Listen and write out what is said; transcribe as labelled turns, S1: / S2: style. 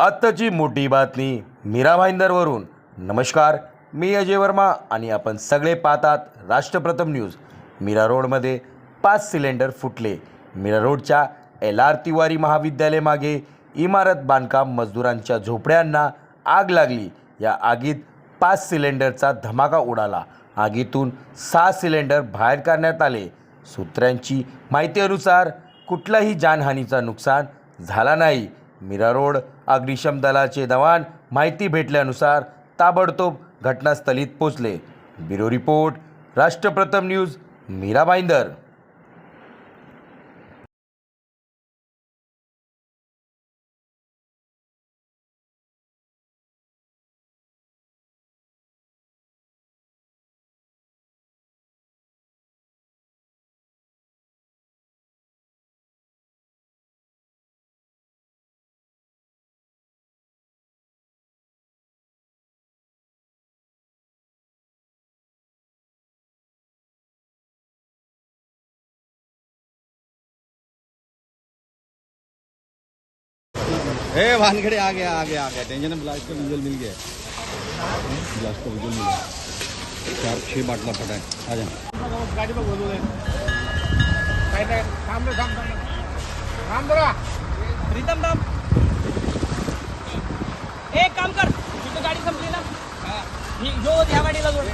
S1: आत्ताची मोठी बातमी मीरा भाईंदरवरून. नमस्कार मी अजय वर्मा आणि आपण सगळे पाहतात राष्ट्रप्रथम न्यूज. मीरा रोडमध्ये पाच सिलेंडर फुटले. मीरा रोडच्या एल आर तिवारी महाविद्यालयामागे इमारत बांधकाम मजदुरांच्या झोपड्यांना आग लागली. या आगीत पाच सिलेंडरचा धमाका उडाला. आगीतून सहा सिलेंडर बाहेर काढण्यात आले. सूत्रांची माहितीनुसार कुठलाही जानहानीचा नुकसान झाला नाही. मीरा रोड अग्निशम दलाचे जवान माहिती भेटल्यानुसार ताबडतोब घटनास्थळीत पोचले. Bureau report Rashtrapratham news Mira Bhayandar
S2: A Wankhede आ गया आ गया आ गया टेंशन ब्लास्ट का विजुअल मिल गया। ब्लास्ट का विजुअल मिल गया। चार छः बाटला फटा है। आ जा।
S3: प्रीतम थांब एक काम कर तुझी गाडी संपली ना ही। जो ह्या गाडीला जोड